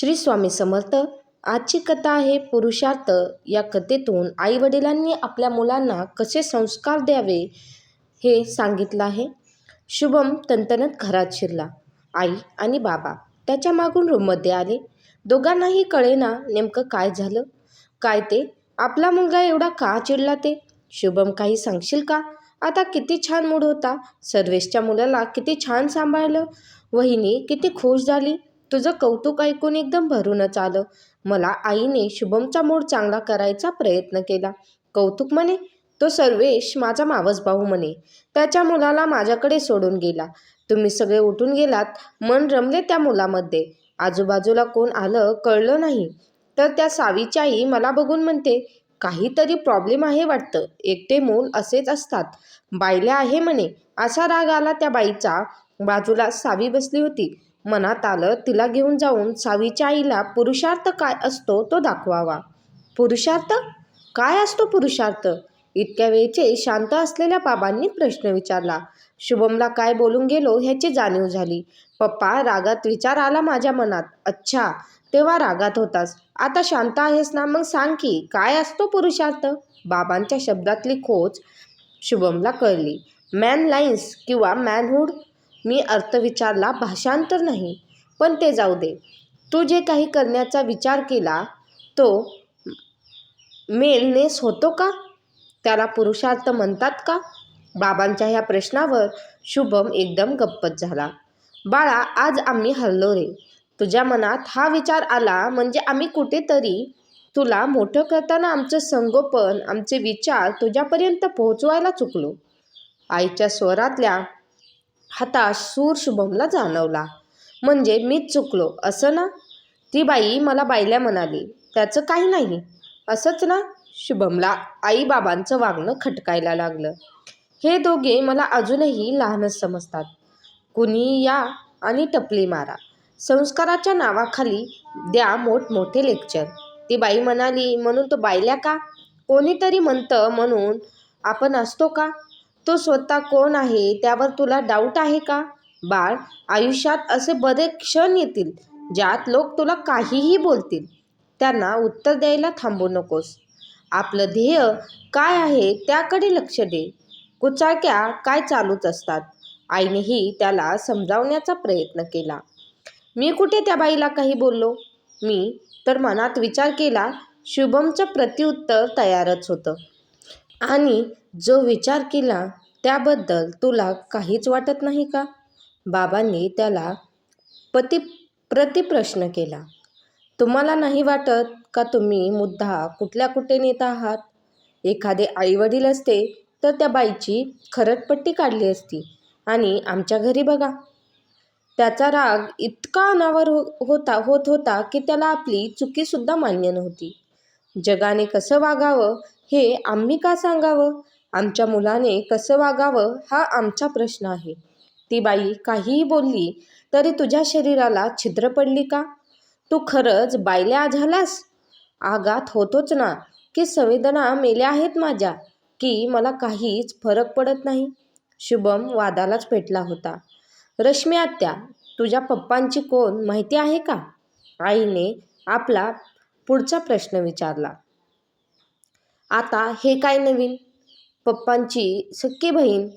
श्री स्वामी समर्थ आजची कथा आहे पुरुषार्थ. या कथेतून आईवडिलांनी आपल्या मुलांना कसे संस्कार द्यावे हे सांगितलं आहे. शुभम तंतनत घरात शिरला. आई आणि बाबा त्याच्या मागून रूममध्ये आले. दोघांनाही कळेना नेमकं काय झालं. काय ते? आपला मुलगा एवढा का चिडला ते? शुभम काही सांगशील का? आता किती छान मूड होता. सर्वेशच्या मुलाला किती छान सांभाळलं. वहिनी किती खुश झाली. तुझं कौतुक ऐकून एकदम भरूनच आलं. मला आईने शुभमचा मूड चांगला करायचा प्रयत्न केला. कौतुक म्हणे तो सर्वेश माझा मावस भाऊ म्हणे. त्याच्या मुलाला माझ्याकडे सोडून गेला. तुम्ही सगळे उठून गेलात. मन रमले त्या मुलामध्ये. आजूबाजूला कोण आलं कळलं नाही. तर त्या सावीची आई मला बघून म्हणते काहीतरी प्रॉब्लेम आहे वाटतं. एकटे मूल असेच असतात. बायल्या आहे म्हणे. असा राग आला त्या बाईचा. बाजूला सावी बसली होती. मनात आलं तिला घेऊन जाऊन सावीच्या आईला पुरुषार्थ काय असतो तो दाखवावा. पुरुषार्थ? काय असतो पुरुषार्थ? इतक्या वेळचे शांत असलेल्या बाबांनी प्रश्न विचारला. शुभमला काय बोलून गेलो ह्याची जाणीव झाली. पप्पा रागात विचार आला माझ्या मनात. अच्छा तेव्हा रागात होतास. आता शांत आहेस ना मग सांग की काय असतो पुरुषार्थ? बाबांच्या शब्दातली खोच शुभमला कळली. मॅन लाईन्स किंवा मॅनहूड? मी अर्थ विचारला भाषांतर नाही पण ते जाऊ दे. तू जे काही करण्याचा विचार केला तो मेलनेस होतो का? त्याला पुरुषार्थ म्हणतात का? बाबांच्या ह्या प्रश्नावर शुभम एकदम गप्पच झाला. बाळा आज आम्ही हरलो रे. तुझ्या मनात हा विचार आला म्हणजे आम्ही कुठेतरी तुला मोठं करताना आमचं संगोपन आमचे विचार तुझ्यापर्यंत पोहोचवायला चुकलो. आईच्या स्वरातल्या हताश सूर शुभमला जाणवला. म्हणजे मीच चुकलो असं ना? ती बाई मला बायल्या म्हणाली त्याचं काही नाही. असंच ना? शुभमला आईबाबांचं वागणं खटकायला लागलं. हे दोघे मला अजूनही लहानच समजतात. कुणी या आणि टपली मारा. संस्काराच्या नावाखाली द्या मोठमोठे लेक्चर. ती बाई म्हणाली म्हणून तो बायल्या का? कोणीतरी म्हणतं म्हणून आपण असतो का? तो स्वतः कोण आहे त्यावर तुला डाऊट आहे का? बाळ आयुष्यात असे बरेच क्षण येतील ज्यात लोक तुला काहीही बोलतील. त्यांना उत्तर द्यायला थांबू नकोस. आपलं ध्येय काय आहे त्याकडे लक्ष दे. कुचाक्या काय चालूच असतात? आईनेही त्याला समजावण्याचा प्रयत्न केला. मी कुठे त्या बाईला काही बोललो? मी तर मनात विचार केला शुभमचं प्रत्युत्तर तयारच होतं. आणि जो विचार केला त्याबद्दल तुला काहीच वाटत नाही का? बाबांनी त्याला पती प्रतिप्रश्न केला. तुम्हाला नाही वाटत का तुम्ही मुद्दा कुठल्या कुठे नेत आहात? एखादे आईवडील असते तर त्या बाईची खरटपट्टी काढली असती आणि आमच्या घरी बघा. त्याचा राग इतका अनावर हो होता होत होता की त्याला आपली चुकीसुद्धा मान्य नव्हती. जगाने कसं वागावं हे आम्ही का सांगावं? आमच्या मुलाने कसं वागावं हा आमचा प्रश्न आहे. ती बाई काहीही बोलली तरी तुझ्या शरीराला छिद्र पडली का? तू खरंच बायल्या झालास आघात होतोच ना की संवेदना मेल्या आहेत माझ्या की मला काहीच फरक पडत नाही? शुभम वादालाच पेटला होता. रश्मी आत्या तुझ्या पप्पांची कोण माहिती आहे का? आईने आपला पुढचा प्रश्न विचारला. आता हे काय नवीन? पप्पांची सख्खी बहीण?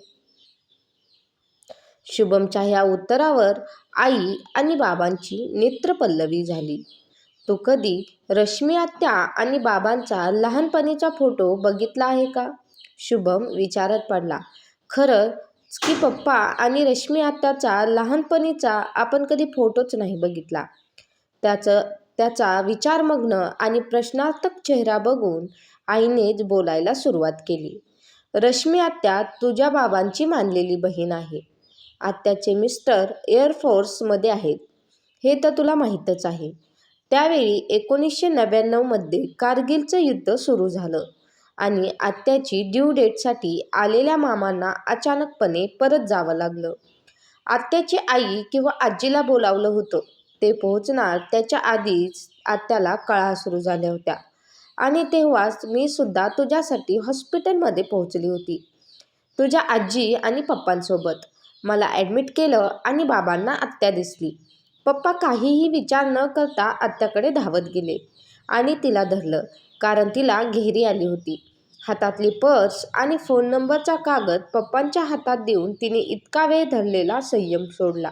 शुभमच्या ह्या उत्तरावर आई आणि बाबांची नेत्रपल्लवी झाली. तू कधी रश्मी आत्या आणि बाबांचा लहानपणीचा फोटो बघितला आहे का? शुभम विचारत पडला. खरंच की पप्पा आणि रश्मी आत्याचा लहानपणीचा आपण कधी फोटोच नाही बघितला. त्याचं त्याचा विचारमग्न आणि प्रश्नार्थक चेहरा बघून आईनेच बोलायला सुरुवात केली. रश्मी आत्या तुझ्या बाबांची मानलेली बहीण आहे. आत्याचे मिस्टर एअरफोर्समध्ये आहेत. हे तर तुला माहीतच आहे. त्यावेळी एकोणीसशे नव्याण्णवमध्ये कारगिलचं युद्ध सुरू झालं आणि आत्याची ड्यू डेटसाठी आलेल्या मामांना अचानकपणे परत जावं लागलं. आत्याची आई किंवा आजीला बोलावलं होतं. ते पोहोचणार त्याच्या आधीच आत्याला कळा सुरू झाल्या होत्या. आणि तेव्हाच मी सुद्धा तुझ्यासाठी हॉस्पिटलमध्ये पोहोचली होती. तुझ्या आजी आणि पप्पांसोबत. मला ॲडमिट केलं आणि बाबांना आत्या दिसली. पप्पा काहीही विचार न करता आत्याकडे धावत गेले आणि तिला धरलं कारण तिला घेरी आली होती. हातातली पर्स आणि फोन नंबरचा कागद पप्पांच्या हातात देऊन तिने इतका वेळ धरलेला संयम सोडला.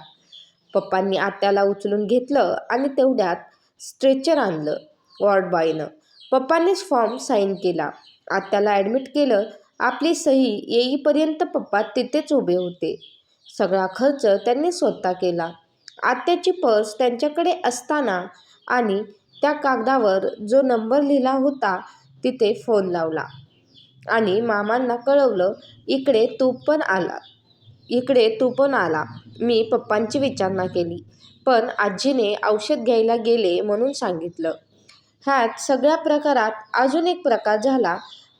पप्पांनी आत्याला उचलून घेतलं आणि तेवढ्यात स्ट्रेचर आणलं वॉर्डबॉयनं पप्पांनीच फॉर्म साईन केला. आत्याला ॲडमिट केलं. आपली सही येईपर्यंत पप्पा तिथेच उभे होते. सगळा खर्च त्यांनी स्वतः केला. आत्याची पर्स त्यांच्याकडे असताना आणि त्या कागदावर जो नंबर लिहिला होता तिथे फोन लावला आणि मामांना कळवलं इकडे तू पण आला. इकडे तू पण आला. मी पप्पांची विचारणा केली. पण आजीने औषध घ्यायला गेले म्हणून सांगितलं. ह्यात सगळ्या प्रकारात अजून एक प्रकार झाला.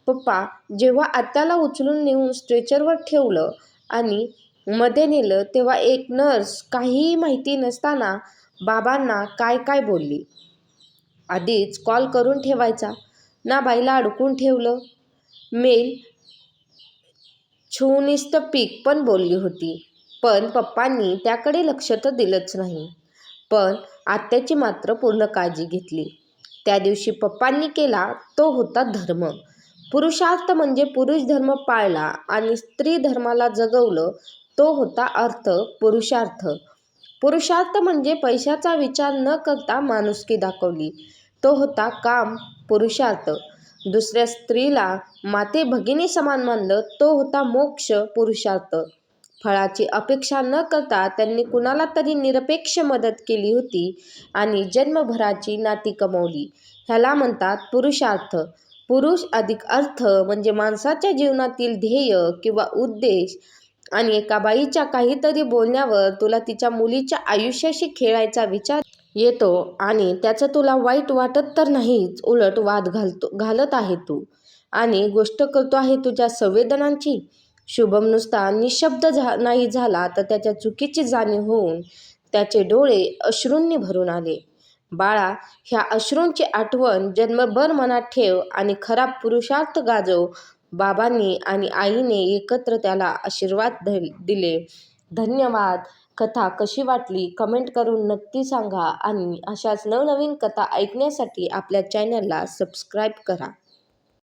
पप्पा जेव्हा आत्याला उचलून नेऊन स्ट्रेचरवर ठेवलं आणि मध्ये नेलं तेव्हा एक नर्स काहीही माहिती नसताना बाबांना काय काय बोलली? आधीच कॉल करून ठेवायचा. ना बाईला अडकून ठेवलं. मेल छूनिस्त पीक पण बोलली होती. पण पप्पांनी त्याकडे लक्ष तर दिलंच नाही. पण आत्याची मात्र पूर्ण काळजी घेतली. त्या दिवशी पप्पांनी केला तो होता धर्म. पुरुषार्थ म्हणजे पुरुष धर्म पाळला आणि स्त्री धर्माला जगवलं तो होता अर्थ पुरुषार्थ. पुरुषार्थ म्हणजे पैशाचा विचार न करता माणुसकी दाखवली. तो होता काम पुरुषार्थ. दुसऱ्या स्त्रीला माते भगिनी समान मानलं तो होता मोक्ष पुरुषार्थ. फळाची अपेक्षा न करता त्यांनी कुणाला तरी निरपेक्ष मदत केली होती आणि जन्मभराची नाती कमवली. ह्याला म्हणतात पुरुषार्थ. पुरुष अधिक अर्थ म्हणजे माणसाच्या जीवनातील ध्येय किंवा उद्देश. आणि एका बाईच्या काहीतरी बोलण्यावर तुला तिच्या मुलीच्या आयुष्याशी खेळायचा विचार येतो आणि त्याचं तुला वाईट वाटत तर नाहीच उलट वाद घालतो घालत आहे तू. आणि गोष्ट करतो आहे तुझ्या संवेदनांची? शुभम नुसता निशब्द झा नाही झाला तर त्याच्या चुकीची जाणीव होऊन त्याचे डोळे अश्रूंनी भरून आले. बाळा ह्या अश्रूंची आठवण जन्मभर मनात ठेव आणि खराब पुरुषार्थ गाजव. बाबांनी आणि आईने एकत्र त्याला आशीर्वाद दिले. धन्यवाद. कथा कशी वाटली कमेंट करून नक्की सांगा आणि अशाच नवनवीन कथा ऐकण्यासाठी आपल्या चॅनलला सबस्क्राईब करा.